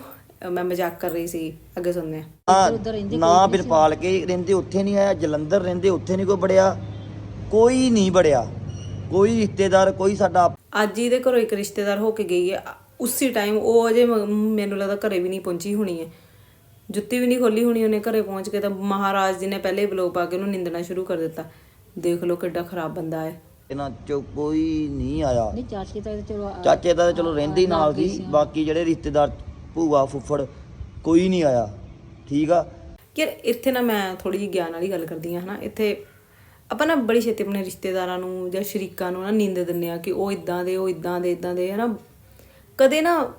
S1: ਮੈਂ ਮਜ਼ਾਕ ਕਰ ਰਹੀ ਸੀ ਅੱਗੇ ਸੁਣਦੇ ਆ।
S6: ਨਾ- ਬਿਰਪਾਲ ਕੇ ਰਹਿੰਦੇ ਉੱਥੇ ਨਹੀਂ ਆਇਆ ਜਲੰਧਰ ਰਹਿੰਦੇ ਉੱਥੇ ਨਹੀਂ ਕੋਈ ਬੜਿਆ ਕੋਈ ਨਹੀਂ ਬੜਿਆ ਕੋਈ ਰਿਸ਼ਤੇਦਾਰ ਕੋਈ ਸਾਡਾ
S1: ਅੱਜ ਹੀ ਦੇ ਘਰੋਂ ਇੱਕ ਰਿਸ਼ਤੇਦਾਰ ਹੋ ਕੇ ਗਈ ਹੈ। ਉਸੇ ਟਾਈਮ ਉਹ ਅਜੇ ਮੈਨੂੰ ਲੱਗਦਾ ਘਰੇ ਵੀ ਨਹੀਂ ਪਹੁੰਚੀ ਹੋਣੀ ਹੈ। ਜੁੱਤੀ ਵੀ ਨਹੀਂ ਖੋਲੀ ਹੋਣੀ ਉਹਨੇ ਘਰੇ ਪਹੁੰਚ ਕੇ ਤਾਂ ਮਹਾਰਾਜ ਜੀ ਨੇ ਪਹਿਲੇ ਬਲੌਗ ਪਾ ਕੇ ਉਹਨੂੰ ਨਿੰਦਣਾ ਸ਼ੁਰੂ ਕਰ ਦਿੱਤਾ। ਦੇਖ ਲਓ ਕਿੱਡਾ ਖਰਾਬ ਬੰਦਾ ਹੈ।
S6: ਇਹਨਾਂ ਚੋਂ ਕੋਈ ਨਹੀਂ ਆਇਆ।
S8: ਨਹੀਂ ਚਾਚੀ ਤਾਂ ਚਲੋ
S6: ਚਾਚੇ ਦਾ ਤਾਂ ਚਲੋ ਰਹਿੰਦੇ ਹੀ ਨਾਲ ਸੀ ਬਾਕੀ ਜਿਹੜੇ ਰਿਸ਼ਤੇਦਾਰ ਭੂਆ ਫੁੱਫੜ ਕੋਈ ਨਹੀਂ ਆਇਆ। ਠੀਕ ਆ?
S1: ਯਾਰ ਇੱਥੇ ਨਾ ਮੈਂ ਥੋੜੀ ਜਿਹੀ ਗਿਆਨ ਵਾਲੀ ਗੱਲ ਕਰਦੀ ਹਾਂ ਹਨਾ? ਇੱਥੇ ਆਪਾਂ ਨਾ ਬੜੀ ਛੇਤੀ ਆਪਣੇ ਰਿਸ਼ਤੇਦਾਰਾਂ ਨੂੰ ਜਾਂ ਸ਼ਰੀਕਾਂ ਨੂੰ ਨਾ ਨੀਂਦ ਦਿੰਦੇ ਆ ਕਿ ਉਹ ਇਦਾਂ ਦੇ ਉਹ ਇਦਾਂ ਦੇ ਇਦਾਂ ਦੇ ਹਨਾ? ਕਦੇ ਨਾ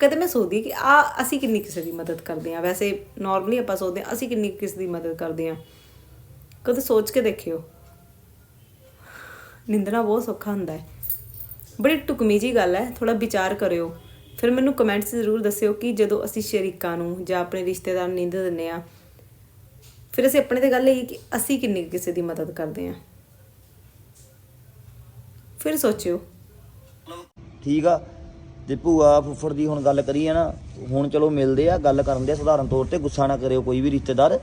S1: ਕਦੇ ਮੈਂ ਸੋਚਦੀ ਕਿ ਆ, ਅਸੀਂ ਕਿੰਨੀ ਕਿਸੇ ਦੀ ਮਦਦ ਕਰਦੇ ਆ ਵੈਸੇ ਨਾਰਮਲੀ ਆਪਾਂ ਸੋਚਦੇ ਆ ਅਸੀਂ ਕਿੰਨੀ ਕਿਸੇ ਦੀ ਮਦਦ ਕਰਦੇ ਆ ਕਦੇ ਸੋਚ ਕੇ ਦੇਖਿਓ। ਨਿੰਦਣਾ ਬਹੁਤ ਸੌਖਾ ਹੁੰਦਾ ਹੈ। ਬੜੀ ਟੁਕਮੀ ਜੀ ਗੱਲ ਹੈ ਥੋੜਾ ਵਿਚਾਰ ਕਰਿਓ। ਫਿਰ ਮੈਨੂੰ ਕਮੈਂਟਸ ਜ਼ਰੂਰ ਦੱਸਿਓ ਕਿ ਜਦੋਂ ਅਸੀਂ ਸ਼ਰੀਕਾਂ ਨੂੰ ਜਾਂ ਆਪਣੇ ਰਿਸ਼ਤੇਦਾਰ ਨੂੰ ਨਿੰਦ ਦਿੰਦੇ ਆ ਫਿਰ ਅਸੀਂ ਆਪਣੇ ਤੇ ਗੱਲ ਇਹ ਕਿ ਅਸੀਂ ਕਿੰਨੀ ਕਿਸੇ ਦੀ ਮਦਦ ਕਰਦੇ ਆ ਫਿਰ ਸੋਚਿਓ।
S6: ਠੀਕ ਆ। ਤੇ ਭੂਆ ਫੁੱਫੜ ਦੀ ਹੁਣ ਗੱਲ ਕਰੀਏ ਨਾ ਹੁਣ ਚਲੋ ਮਿਲਦੇ ਆ ਗੱਲ ਕਰਨ ਦੇ ਸਧਾਰਨ ਤੌਰ ਤੇ ਗੁੱਸਾ ਨਾ ਕਰਿਓ ਕੋਈ ਵੀ ਰਿਸ਼ਤੇਦਾਰ।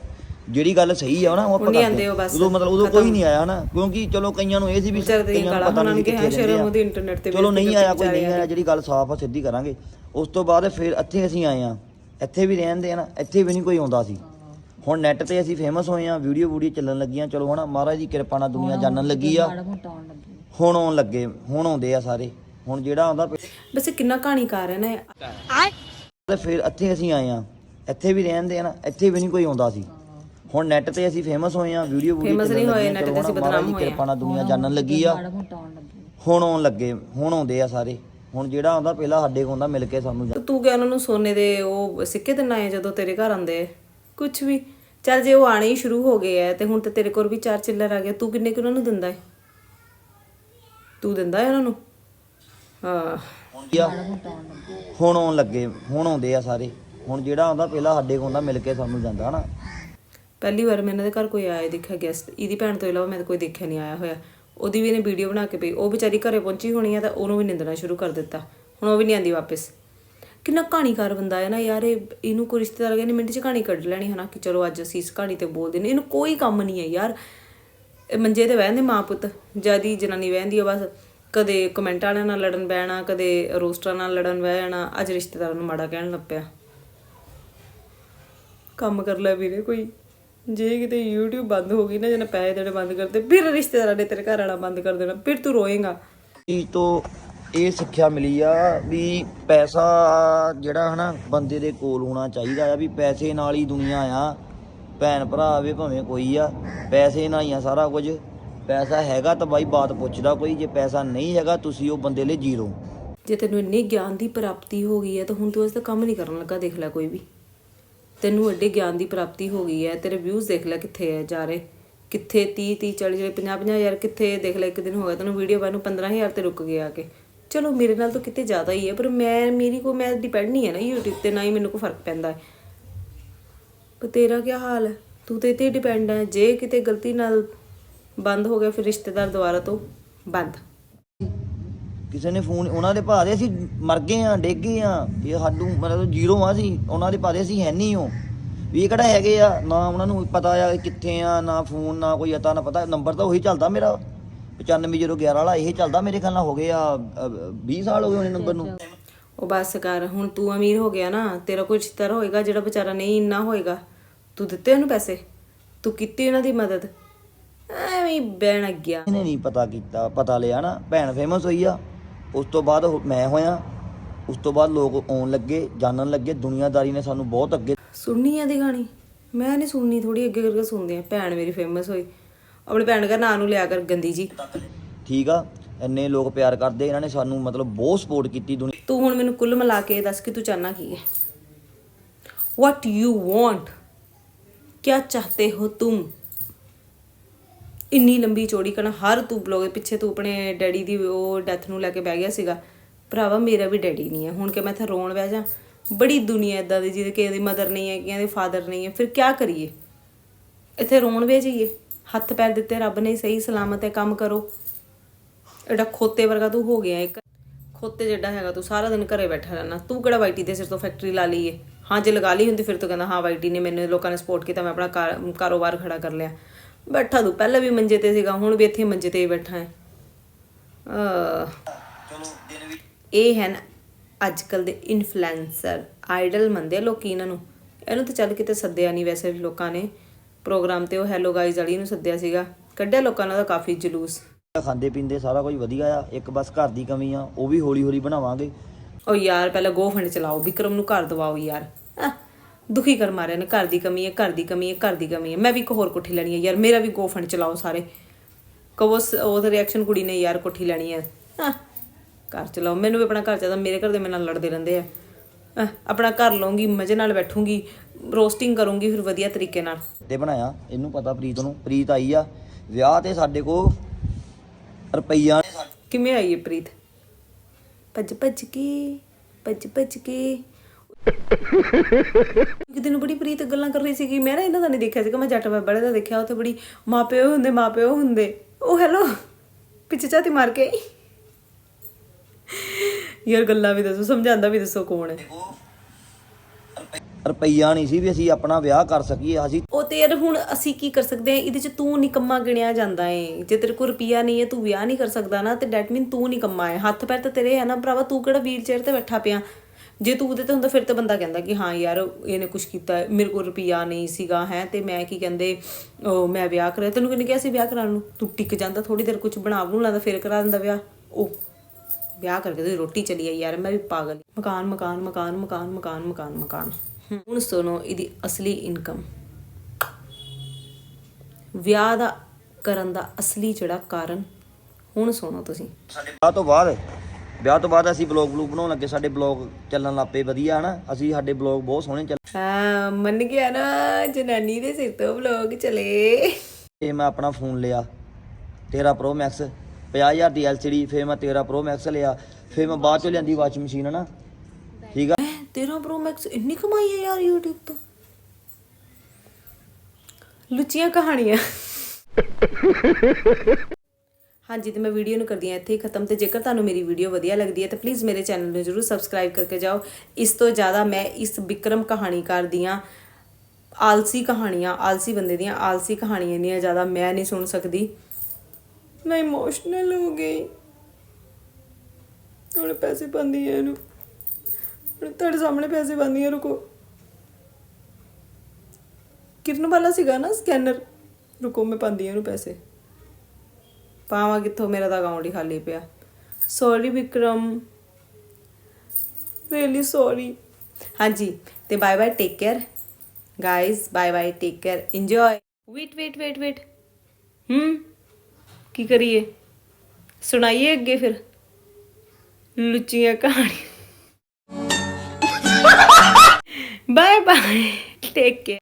S6: ਜਿਹੜੀ ਗੱਲ ਸਹੀ ਆ ਨਾ ਉਹ ਆਪਾਂ ਕਰਦੇ ਉਦੋਂ ਮਤਲਬ ਉਦੋਂ। ਕੋਈ ਨਹੀਂ ਆਇਆ ਨਾ ਕਿਉਂਕਿ ਚਲੋ ਕਈਆਂ ਨੂੰ ਇਹ ਸੀ ਵੀ ਕਈਆਂ ਨੂੰ ਪਤਾ ਨਹੀਂ ਕਿੱਥੇ
S1: ਸ਼ਰਮ। ਉਹਦੀ internet ਤੇ
S6: ਚਲੋ ਨਹੀਂ ਆਇਆ ਕੋਈ ਨਹੀਂ ਆਇਆ ਜਿਹੜੀ ਗੱਲ ਸਾਫ਼ ਆ ਸਿੱਧੀ ਕਰਾਂਗੇ। ਉਸ ਤੋਂ ਬਾਅਦ ਫਿਰ ਇੱਥੇ ਅਸੀਂ ਆਏ ਆ ਇੱਥੇ ਵੀ ਰਹਿੰਦੇ ਆ ਨਾ ਇੱਥੇ ਵੀ ਨਹੀਂ ਕੋਈ ਆਉਂਦਾ ਸੀ। ਹੁਣ ਨੈਟ ਤੇ ਅਸੀਂ ਫੇਮਸ ਹੋਏ ਆ ਵੀਡੀਓ ਵੀਡੀਓ ਚੱਲਣ ਲੱਗੀਆਂ। ਚਲੋ ਹਨਾ ਮਹਾਰਾਜ ਦੀ ਕਿਰਪਾ ਨਾਲ ਦੁਨੀਆ ਜਾਣਨ ਲੱਗੀ ਆ। ਹੁਣ ਆਉਣ ਲੱਗੇ ਹੁਣ ਆਉਂਦੇ ਆ ਸਾਰੇ। ਹੁਣ ਜਿਹੜਾ ਆਉਂਦਾ
S1: ਵੈਸੇ ਕਿੰਨਾ ਕਹਾਣੀਕਾਰ ਹੈ। ਨਾ ਇਹ।
S6: ਤੇ ਫਿਰ ਇੱਥੇ ਅਸੀਂ ਆਏ ਆ ਇੱਥੇ ਵੀ ਰਹਿੰਦੇ ਆ ਨਾ ਇੱਥੇ ਵੀ ਨਹੀਂ ਕੋਈ ਆਉਂਦਾ ਸੀ। ਹੁਣ ਨੈਟ ਤੇ ਅਸੀਂ ਫੇਮਸ ਹੋਏ ਆ ਵੀਡੀਓ ਵੀਡੀਓ
S1: Famous ਨਹੀਂ ਹੋਏ, net ਤੇ ਅਸੀਂ ਬਦਨਾਮ ਹੋਏ ਆ।
S6: ਕਿਰਪਾ ਨਾਲ ਦੁਨੀਆ ਜਾਣਨ ਲੱਗੀ ਆ। ਹੁਣ ਆਉਣ ਲੱਗੇ ਹੁਣ ਆਉਂਦੇ ਆ ਸਾਰੇ। ਹੁਣ ਜਿਹੜਾ ਆਉਂਦਾ ਪਹਿਲਾਂ ਸਾਡੇ ਕੋਲ ਆਉਂਦਾ ਮਿਲ ਕੇ ਸਾਨੂੰ
S1: ਤੇ ਤੂੰ ਕਿ ਉਹਨਾਂ ਨੂੰ ਸੋਨੇ ਦੇ ਉਹ ਸਿੱਕੇ ਦਿੰਨਾ ਹੈ ਜਦੋਂ ਤੇਰੇ ਘਰ ਆਉਂਦੇ ਕੁਝ ਵੀ। ਚੱਲ ਜੇ ਉਹ ਆਣੇ ਹੀ ਸ਼ੁਰੂ ਹੋ ਗਏ ਐ ਤੇ ਹੁਣ ਤੇ ਤੇਰੇ ਕੋਲ ਵੀ ਚਾਰ ਚਿੱਲਰ ਆ ਗਿਆ ਤੂੰ ਕਿੰਨੇ ਕਿ ਉਹਨਾਂ ਨੂੰ ਦਿੰਦਾ ਹੈ ਤੂੰ ਦਿੰਦਾ ਹੈ ਉਹਨਾਂ ਨੂੰ? ਹਾਂ
S6: ਆ। ਹੁਣ ਆਉਣ ਲੱਗੇ, ਹੁਣ ਆਉਂਦੇ ਆ ਸਾਰੇ। ਹੁਣ ਜਿਹੜਾ ਆਉਂਦਾ, ਪਹਿਲਾਂ ਸਾਡੇ ਕੋਲ ਆਉਂਦਾ, ਮਿਲ ਕੇ ਸਾਨੂੰ ਜਾਂਦਾ, ਹਨਾ?
S1: ਪਹਿਲੀ ਵਾਰ ਮੈਂ ਇਹਨਾਂ ਦੇ ਘਰ ਕੋਈ ਆਇਆ ਦੇਖਿਆ ਗੈਸਟ ਇਹਦੀ ਭੈਣ ਤੋਂ ਇਲਾਵਾ ਮੈਂ ਤਾਂ ਕੋਈ ਦੇਖਿਆ ਨਹੀਂ ਆਇਆ ਹੋਇਆ। ਉਹਦੀ ਵੀ ਇਹਨੇ ਵੀਡੀਓ ਬਣਾ ਕੇ ਪਈ। ਉਹ ਵਿਚਾਰੀ ਘਰੇ ਪਹੁੰਚੀ ਹੋਣੀ ਆ ਤਾਂ ਉਹਨੂੰ ਵੀ ਨਿੰਦਣਾ ਸ਼ੁਰੂ ਕਰ ਦਿੱਤਾ। ਹੁਣ ਉਹ ਵੀ ਨਹੀਂ ਆਂਦੀ ਵਾਪਸ। ਕਿੰਨਾ ਕਹਾਣੀਕਾਰ ਬੰਦਾ ਹੈ ਨਾ ਯਾਰ, ਇਹ ਇਹਨੂੰ ਕੋਈ ਰਿਸ਼ਤੇਦਾਰ ਕਹਿੰਦੇ, ਮਿੰਟ 'ਚ ਕਹਾਣੀ ਕੱਢ ਲੈਣੀ, ਹਨਾ? ਕਿ ਚਲੋ ਅੱਜ ਅਸੀਂ ਇਸ ਕਹਾਣੀ ਤੇ ਬੋਲਦੇ ਨੇ। ਇਹਨੂੰ ਕੋਈ ਕੰਮ ਨਹੀਂ ਹੈ ਯਾਰ। ਇਹ ਮੰਜੇ ਤੇ ਬਹਿੰਦੇ ਮਾਂ ਪੁੱਤ ਜਿਆਦੀ ਜਨਾਨੀ ਬਹਿੰਦੀ ਆ ਬਸ। ਕਦੇ ਕਮੈਂਟ ਵਾਲਿਆਂ ਨਾਲ ਲੜਨ ਬਹਿਣਾ ਕਦੇ ਰੋਸਟਰਾਂ ਨਾਲ ਲੜਨ ਬਹਿ ਜਾਣਾ, ਅੱਜ ਰਿਸ਼ਤੇਦਾਰਾਂ ਨੂੰ ਮਾੜਾ ਕਹਿਣ ਲੱਗ ਪਿਆ। ਕੰਮ ਕਰ ਲੈ ਵੀਰੇ ਕੋਈ। ਜੇ ਕਿਤੇ YouTube ਬੰਦ ਹੋ ਗਈ ਨਾ ਜਨਾ ਪੈਸੇ ਦੇਣੇ ਬੰਦ ਕਰਦੇ ਫਿਰ ਰਿਸ਼ਤੇਦਾਰਾਂ ਨੇ ਤੇਰੇ ਘਰ ਵਾਲਾ ਬੰਦ ਕਰ ਦੇਣਾ, ਫਿਰ ਤੂੰ ਰੋਏਗਾ।
S6: ਚੀਜ਼ ਤੋਂ ਇਹ ਸਿੱਖਿਆ ਮਿਲੀ ਆ ਵੀ ਪੈਸਾ ਜਿਹੜਾ ਹਨਾ, ਬੰਦੇ ਦੇ ਕੋਲ ਹੋਣਾ ਚਾਹੀਦਾ ਆ, ਵੀ ਪੈਸੇ ਨਾਲ ਹੀ ਦੁਨੀਆ ਆ। ਭੈਣ ਭਰਾ ਆਵੇ ਭਾਵੇਂ ਕੋਈ ਆ, ਪੈਸੇ ਨਾਲ ਹੀ ਆ ਸਾਰਾ ਕੁਝ। ਪੈਸਾ ਹੈਗਾ ਤਾਂ ਬਾਈ ਬਾਤ ਪੁੱਛਦਾ ਕੋਈ, ਜੇ ਪੈਸਾ ਨਹੀਂ ਹੈਗਾ ਤੁਸੀਂ ਉਹ ਬੰਦੇ ਲਈ ਜ਼ੀਰੋ।
S1: ਜੇ ਤੈਨੂੰ ਇੰਨੀ ਗਿਆਨ ਦੀ ਪ੍ਰਾਪਤੀ ਹੋ ਗਈ ਹੈ ਤਾਂ ਹੁਣ ਤੂੰ ਇਸ ਦਾ ਕੰਮ ਨਹੀਂ ਕਰਨ ਲੱਗਾ, ਦੇਖ ਲੈ ਕੋਈ ਵੀ। ਤੈਨੂੰ ਐਡੇ ਗਿਆਨ ਦੀ ਪ੍ਰਾਪਤੀ ਹੋ ਗਈ ਹੈ, ਤੇਰੇ ਵਿਊਜ਼ ਦੇਖ ਲੈ ਕਿੱਥੇ ਹੈ, ਜਾ ਰਹੇ। ਕਿੱਥੇ 30 30 40 40 50 50 ਹਜ਼ਾਰ ਕਿੱਥੇ ਦੇਖ ਲੈ ਇੱਕ ਦਿਨ ਹੋ ਗਿਆ ਤੈਨੂੰ ਵੀਡੀਓ ਬਣ ਨੂੰ 15000 ਤੇ ਰੁਕ ਗਿਆ ਆ ਕੇ। ਚਲੋ ਮੇਰੇ ਨਾਲ ਤਾਂ ਕਿਤੇ ਜ਼ਿਆਦਾ ਹੀ ਹੈ, ਪਰ ਮੈਂ, ਮੇਰੀ ਕੋ ਮੈਂ ਡਿਪੈਂਡ ਨਹੀਂ ਹੈ ਨਾ YouTube ਤੇ, ਨਾ ਹੀ ਮੈਨੂੰ ਕੋ ਫ਼ਰਕ ਪੈਂਦਾ ਹੈ। ਪਰ ਤੇਰਾ ਕੀ ਹਾਲ ਹੈ? ਤੂੰ ਤੇ ਤੇ ਡਿਪੈਂਡ ਹੈ, ਜੇ ਕਿਤੇ ਗਲਤੀ ਨਾਲ ਬੰਦ ਹੋ ਗਿਆ ਫਿਰ ਰਿਸ਼ਤੇਦਾਰ ਦੁਬਾਰਾ ਤੋਂ ਬੰਦ।
S6: ਕਿਸੇ ਨੇ ਫੋਨ ਉਹਨਾਂ ਦੇ ਭਾਦੇ ਅਸੀਂ ਮਰ ਗਏ ਆ ਡਿੱਗ ਗਏ ਆ ਇਹ ਸਾਨੂੰ ਮਤਲਬ ਜ਼ੀਰੋ ਆ ਸੀ ਉਹਨਾਂ ਦੇ ਭਾਦੇ ਅਸੀਂ ਹੈ ਨਹੀਂ ਹੋ ਵੀ ਇਹ ਕਿਹੜਾ ਹੈਗੇ ਆ ਨਾ ਉਹਨਾਂ ਨੂੰ ਪਤਾ ਆ ਕਿੱਥੇ ਆ ਨਾ ਫੋਨ ਨਾ ਕੋਈ ਅਤਾ ਨਾ ਪਤਾ। ਨੰਬਰ ਤਾਂ ਉਹੀ ਚੱਲਦਾ ਮੇਰਾ। 95011 ਵਾਲਾ ਇਹ ਚੱਲਦਾ ਮੇਰੇ ਖਿਆਲ ਨਾਲ ਹੋ ਗਏ ਆ ਅ, 20 ਸਾਲ ਹੋ ਗਏ ਹੋਣੇ ਨੰਬਰ ਨੂੰ।
S1: ਉਹ ਬਸ ਕਰ ਹੁਣ ਤੂੰ ਅਮੀਰ ਹੋ ਗਿਆ ਨਾ ਤੇਰਾ ਕੋਈ ਰਿਸ਼ਤੇਦਾਰ ਹੋਏਗਾ ਜਿਹੜਾ ਵਿਚਾਰਾ ਨਹੀਂ ਇੰਨਾ ਹੋਏਗਾ। ਤੂੰ ਦਿੱਤੇ ਉਹਨੂੰ ਪੈਸੇ? ਤੂੰ ਕੀਤੀ ਉਹਨਾਂ ਦੀ ਮਦਦ? ਐਵੇਂ ਬਹਿਣ ਲੱਗਿਆ।
S6: ਇਹਨੇ ਨਹੀਂ ਪਤਾ ਕੀਤਾ ਪਤਾ ਲਿਆ ਨਾ ਭੈਣ ਫੇਮਸ ਹੋਈ ਆ। ਉਸ ਤੋਂ ਬਾਅਦ ਮੈਂ ਹੋਇਆ। ਉਸ ਤੋਂ ਬਾਅਦ ਲੋਕ ਆਉਣ ਲੱਗੇ ਜਾਣਨ ਲੱਗੇ ਦੁਨੀਆਦਾਰੀ ਨੇ ਸਾਨੂੰ ਬਹੁਤ ਅੱਗੇ
S1: ਸੁਣਨੀ ਆ ਦੀ ਗਾਣੀ ਮੈਂ ਨਹੀਂ ਸੁਣਨੀ ਥੋੜੀ ਅੱਗੇ ਕਰਕੇ ਸੁਣਦੇ ਆ। ਭੈਣ ਮੇਰੀ ਫੇਮਸ ਹੋਈ। ਆਪਣੀ ਭੈਣ ਦਾ ਨਾਂ ਨੂੰ ਲਿਆ ਕਰ ਗੰਦੀ ਜੀ।
S6: ਠੀਕ ਆ ਇੰਨੇ ਲੋਕ ਪਿਆਰ ਕਰਦੇ ਇਹਨਾਂ ਨੇ ਸਾਨੂੰ ਮਤਲਬ ਬਹੁਤ ਸਪੋਰਟ ਕੀਤੀ ਦੁਨੀਆ
S1: ਤੂੰ ਹੁਣ ਮੈਨੂੰ ਕੁੱਲ ਮਿਲਾ ਕੇ ਦੱਸ ਕਿ ਤੂੰ ਚਾਹਨਾ ਕੀ ਹੈ? ਵਾਟ ਯੂ ਵਾਂਟ ਕੀ ਚਾਹਤੇ ਹੋ ਤੁਮ? ਇੰਨੀ ਲੰਬੀ ਚੌੜੀ ਕਣਾ ਹਰ ਤੂੰ ਬਲੌਗ ਪਿੱਛੇ ਤੂੰ ਆਪਣੇ ਡੈਡੀ ਦੀ ਉਹ ਡੈਥ ਨੂੰ ਲੈ ਕੇ ਬਹਿ ਗਿਆ ਸੀਗਾ। ਭਰਾਵਾ, ਮੇਰਾ ਵੀ ਡੈਡੀ ਨਹੀਂ ਹੈ। ਹੁਣ ਕਿ ਮੈਂ ਇੱਥੇ ਰੋਣ ਬਹਿ ਜਾ, ਬੜੀ ਦੁਨੀਆ ਇਦਾਂ ਦੀ ਜਿਹਦੇ ਕਿ ਇਹਦੀ ਮਦਰ ਨਹੀਂ ਹੈ ਕਿ ਇਹਦੇ ਫਾਦਰ ਨਹੀਂ ਹੈ, ਫਿਰ ਕੀ ਕਰੀਏ? ਇੱਥੇ ਰੋਣ ਬਹਿ ਜਾਈਏ। ਹੱਥ ਪੈਰ ਦਿੱਤੇ, ਰੱਬ ਨੇ ਸਹੀ ਸਲਾਮਤ ਹੈ, ਕੰਮ ਕਰੋ। ਐਡਾ ਖੋਤੇ ਵਰਗਾ ਤੂੰ ਹੋ ਗਿਆ ਇੱਕ। ਖੋਤੇ ਜਿਹੜਾ ਹੈਗਾ ਤੂੰ, ਸਾਰਾ ਦਿਨ ਘਰੇ ਬੈਠਾ ਰਹਿਣਾ। ਤੂੰ ਕਿਹੜਾ ਵਾਈਟੀ ਦੇ ਸਿਰ ਤੋਂ ਫੈਕਟਰੀ ਲਾ ਲਈ ਏ ਹਾਂ, ਜੇ ਲਗਾ ਲਈ ਹੁੰਦੀ ਫਿਰ ਤੂੰ ਕਹਿੰਦਾ, ਹਾਂ ਵਾਈਟੀ ਨੇ ਮੈਨੂੰ ਲੋਕਾਂ ਨੇ ਸਪੋਰਟ ਕੀਤਾ, ਮੈਂ ਆਪਣਾ ਕਾਰੋਬਾਰ ਖੜਾ ਕਰ ਲਿਆ। ਬੈਠਾ ਤੂੰ ਪਹਿਲਾਂ ਵੀ ਮੰਜੇ ਤੇ ਸੀਗਾ ਹੁਣ ਵੀ ਇੱਥੇ ਮੰਜੇ ਤੇ ਹੀ ਬੈਠਾ ਹੈ। ਇਹ ਹਨ ਅੱਜ ਕੱਲ ਦੇ ਇਨਫਲੂਐਂਸਰ ਆਈਡਲ ਮੰਨਦੇ ਆ ਲੋਕੀ ਇਹਨਾਂ ਨੂੰ। ਇਹਨੂੰ ਤਾਂ ਚੱਲ ਕਿਤੇ ਸੱਦਿਆ ਨਹੀਂ ਵੈਸੇ ਲੋਕਾਂ ਨੇ। ਪ੍ਰੋਗਰਾਮ ਤੇ ਉਹ ਹੈਲੋ ਗਾਈਜ਼ ਵਾਲੀ ਨੂੰ ਸੱਦਿਆ ਸੀਗਾ। ਕੱਢਿਆ ਲੋਕਾਂ ਨੇ ਉਹਦਾ ਕਾਫੀ ਜਲੂਸ।
S6: ਖਾਂਦੇ ਪੀਂਦੇ ਸਾਰਾ ਕੁਝ ਵਧੀਆ ਆ ਇੱਕ ਬਸ ਘਰ ਦੀ ਕਮੀ ਆ ਉਹ ਵੀ ਹੌਲੀ ਹੌਲੀ ਬਣਾਵਾਂਗੇ।
S1: ਉਹ ਯਾਰ ਪਹਿਲਾਂ ਗੋਫੰਡ ਚਲਾਓ ਵਿਕਰਮ ਨੂੰ ਘਰ ਦਵਾਓ ਯਾਰ। ਦੁਖੀ ਕਰ ਮਾਰਿਆ ਨੇ ਘਰ ਦੀ ਕਮੀ ਹੈ ਘਰ ਦੀ ਕਮੀ ਹੈ ਘਰ ਦੀ ਕਮੀ ਹੈ। ਮੈਂ ਵੀ ਇੱਕ ਹੋਰ ਕੋਠੀ ਲੈਣੀ ਹੈ ਯਾਰ ਮੇਰਾ ਵੀ ਗੋਫੰਡ ਚਲਾਓ ਸਾਰੇ। ਕਹੋ ਉਹਦਾ ਰਿਐਕਸ਼ਨ ਕੁੜੀ ਨੇ ਯਾਰ ਕੋਠੀ ਲੈਣੀ ਹੈ। ਘਰ ਚਲਾਓ। ਮੈਨੂੰ ਵੀ ਆਪਣਾ ਘਰ ਚਾਹੀਦਾ ਮੇਰੇ ਘਰ ਦੇ ਮੇਰੇ ਨਾਲ ਲੜਦੇ ਰਹਿੰਦੇ ਆ। ਆਪਣਾ ਘਰ ਲਵਾਂਗੀ ਮਜ਼ੇ ਨਾਲ ਬੈਠੂੰਗੀ ਰੋਸਟਿੰਗ ਕਰੂੰਗੀ ਫਿਰ ਵਧੀਆ ਤਰੀਕੇ ਨਾਲ।
S6: ਤੇ ਬਣਾਇਆ ਇਹਨੂੰ ਪਤਾ ਪ੍ਰੀਤ ਨੂੰ। ਪ੍ਰੀਤ ਆਈ ਆ ਵਿਆਹ ਤੇ ਸਾਡੇ ਕੋ ਰੁਪਈਆ
S1: ਕਿਵੇਂ ਆਈ ਹੈ ਪ੍ਰੀਤ? ਭੱਜ ਭੱਜ ਕੇ ਭੱਜ ਭੱਜ ਕੇ। ਇੱਕ ਦਿਨ ਬੜੀ ਪ੍ਰੀਤ ਗੱਲਾਂ ਕਰ ਰਹੀ ਸੀ ਕਿ ਮੈਂ ਨਾ ਇਹਨਾਂ ਦਾ ਨਹੀਂ ਦੇਖਿਆ ਸੀਗਾ। ਮੈਂ ਜੱਟ ਬਾਬੜੇ ਦਾ ਦੇਖਿਆ। ਉੱਥੇ ਬੜੀ ਮਾਪਿਓ ਹੁੰਦੇ ਮਾਪਿਓ ਹੁੰਦੇ। ਉਹ ਹੈਲੋ ਪਿੱਛੇ ਝਾਤੀ ਮਾਰ ਕੇ। ਯਾਰ ਗੱਲਾਂ ਵੀ ਦੱਸੋ ਸਮਝਾਉਂਦਾ ਵੀ ਦੱਸੋ ਕੌਣ ਹੈ।
S6: ਰੁਪਈਆ ਨਹੀਂ ਸੀ ਵੀ ਅਸੀਂ ਆਪਣਾ ਵਿਆਹ ਕਰ ਸਕੀਏ ਅਸੀਂ
S1: ਉਹ ਤੇ ਯਾਰ ਹੁਣ ਅਸੀਂ ਕੀ ਕਰ ਸਕਦੇ ਆ ਇਹਦੇ ਚ ਤੂੰ ਨਿਕੰਮਾ ਗਿਣਿਆ ਜਾਂਦਾ ਏ। ਜੇ ਤੇਰੇ ਕੋਲ ਰੁਪਿਆ ਨਹੀਂ ਹੈ ਤੂੰ ਵਿਆਹ ਨਹੀਂ ਕਰ ਸਕਦਾ ਨਾ ਤੇ ਡੈਟ ਮੀਨ ਤੂੰ ਨਿਕੰਮਾ ਹੈ। ਹੱਥ ਪੈਰ ਤਾਂ ਤੇਰੇ ਹੈ ਨਾ ਭਰਾਵਾ। ਤੂੰ ਕਿਹੜਾ ਵੀਲ ਚੇਅਰ ਤੇ ਬੈਠਾ ਪਿਆ? ਜੇ ਤੂੰ ਉਹਦੇ ਤੇ ਹੁੰਦਾ, ਫਿਰ ਤਾਂ ਬੰਦਾ ਕਹਿੰਦਾ ਕਿ ਹਾਂ ਯਾਰ, ਇਹਨੇ ਕੁਝ ਕੀਤਾ, ਮੇਰੇ ਕੋਲ ਰੁਪਿਆ ਨਹੀਂ ਸੀਗਾ, ਹੈ, ਤੇ ਮੈਂ ਕੀ ਕਹਿੰਦੇ ਮੈਂ ਵਿਆਹ ਕਰਿਆ। ਤੈਨੂੰ ਕਿਹਨੇ ਕਿਹਾ ਸੀ ਵਿਆਹ ਕਰਾਉਣ ਨੂੰ? ਤੂੰ ਟਿਕ ਜਾਂਦਾ ਥੋੜੀ ਦੇਰ ਕੁਝ ਬਣਾ ਬਣੂ ਲੈਂਦਾ, ਫਿਰ ਕਰਾ ਦਿੰਦਾ ਵਿਆਹ। ਉਹ ਵਿਆਹ ਕਰਕੇ ਤੇ ਰੋਟੀ ਚਲੀ ਆਈ, ਯਾਰ, ਮੈਂ ਵੀ ਪਾਗਲ ਮਕਾਨ ਮਕਾਨ ਮਕਾਨ ਮਕਾਨ ਮਕਾਨ ਮਕਾਨ ਮਕਾਨ। ਹੁਣ ਸੁਣੋ ਇਹਦੀ ਅਸਲੀ ਇਨਕਮ ਵਿਆਹ ਦਾ ਕਰਨ ਦਾ ਅਸਲੀ ਜਿਹੜਾ ਕਾਰਨ, ਹੁਣ ਸੁਣੋ ਤੁਸੀਂ।
S6: ਵਿਆਹ ਤੋਂ ਬਾਅਦ ਵਿਆਹ ਤੋਂ ਬਾਅਦ ਅਸੀਂ ਬਲੌਗ ਬਲੂਗ ਬਣਾਉਣ ਲੱਗੇ ਸਾਡੇ ਬਲੌਗ ਚੱਲਣ ਲੱਪੇ ਵਧੀਆ ਹਨਾ? ਅਸੀਂ ਸਾਡੇ ਬਲੌਗ ਬਹੁਤ ਸੋਹਣੇ ਚੱਲ
S1: ਹਾਂ ਮੰਨ ਗਿਆ ਨਾ ਜਨਾਨੀ ਦੇ ਸਿਰ ਤੋਂ ਵਲੋਗ ਚਲੇ।
S6: ਤੇ ਮੈਂ ਆਪਣਾ ਫੋਨ ਲਿਆ 13 Pro Max 50000 ਦੀ LCD ਫਿਰ ਮੈਂ 13 Pro Max ਲਿਆ ਫਿਰ ਮੈਂ ਬਾਅਦ ਚੋਂ ਲਿਆਂਦੀ ਵਾਸ਼ਿੰਗ ਮਸ਼ੀਨ ਹਨਾ? ਠੀਕ ਆ?
S1: 13 ਪ੍ਰੋ ਮੈਕਸ ਇੰਨੀ ਕਮਾਈ ਹੈ ਯਾਰ YouTube ਤੋਂ। ਲੁੱਚੀਆਂ ਕਹਾਣੀਆਂ। ਹਾਂਜੀ, ਤੇ ਮੈਂ ਵੀਡੀਓ ਨੂੰ ਕਰਦੀ ਹਾਂ ਇੱਥੇ ਹੀ ਖਤਮ, ਤੇ ਜੇਕਰ ਤੁਹਾਨੂੰ ਮੇਰੀ ਵੀਡੀਓ ਵਧੀਆ ਲੱਗਦੀ ਹੈ, ਤਾਂ ਪਲੀਜ਼ ਮੇਰੇ ਚੈਨਲ ਨੂੰ ਜਰੂਰ ਸਬਸਕ੍ਰਾਈਬ ਕਰਕੇ ਜਾਓ। ਇਸ ਤੋਂ ਜ਼ਿਆਦਾ ਮੈਂ ਇਸ ਵਿਕਰਮ ਕਹਾਣੀਕਾਰ ਦੀਆਂ ਆਲਸੀ ਕਹਾਣੀਆਂ, ਆਲਸੀ ਬੰਦੇ ਦੀਆਂ ਆਲਸੀ ਕਹਾਣੀਆਂ ਇੰਨੀਆਂ ਜ਼ਿਆਦਾ ਮੈਂ ਨਹੀਂ ਸੁਣ ਸਕਦੀ। ਮੈਂ ਇਮੋਸ਼ਨਲ ਹੋ ਗਈ। ਹੁਣ ਪੈਸੇ ਪਾਉਂਦੀ ਹੈ ਇਹਨੂੰ। ਹੁਣ ਤੁਹਾਡੇ ਸਾਹਮਣੇ ਪੈਸੇ ਪਾਉਂਦੀ ਹੈ, ਰੁਕੋ। ਕਿਰਨ ਵਾਲਾ ਸੀਗਾ ਨਾ ਸਕੈਨਰ ਰੁਕੋ, ਮੈਂ ਪਾਉਂਦੀ ਹਾਂ ਇਹਨੂੰ ਪੈਸੇ। ਪਾਵਾਂ ਕਿੱਥੋਂ, ਮੇਰਾ ਤਾਂ ਅਕਾਊਂਟ ਹੀ ਖਾਲੀ ਪਿਆ। ਸੌਰੀ ਵਿਕਰਮ। ਰੀਲੀ ਸੌਰੀ ਹਾਂਜੀ, ਤੇ bye bye take care guys bye bye take care enjoy wait wait wait wait ਹਮ ਕੀ ਕਰੀਏ? ਸੁਣਾਈਏ ਅੱਗੇ ਫਿਰ। ਲੁੱਚੀਆਂ ਕਹਾਣੀ ਬਾਏ ਬਾਏ ਟੇਕ ਕੇਅਰ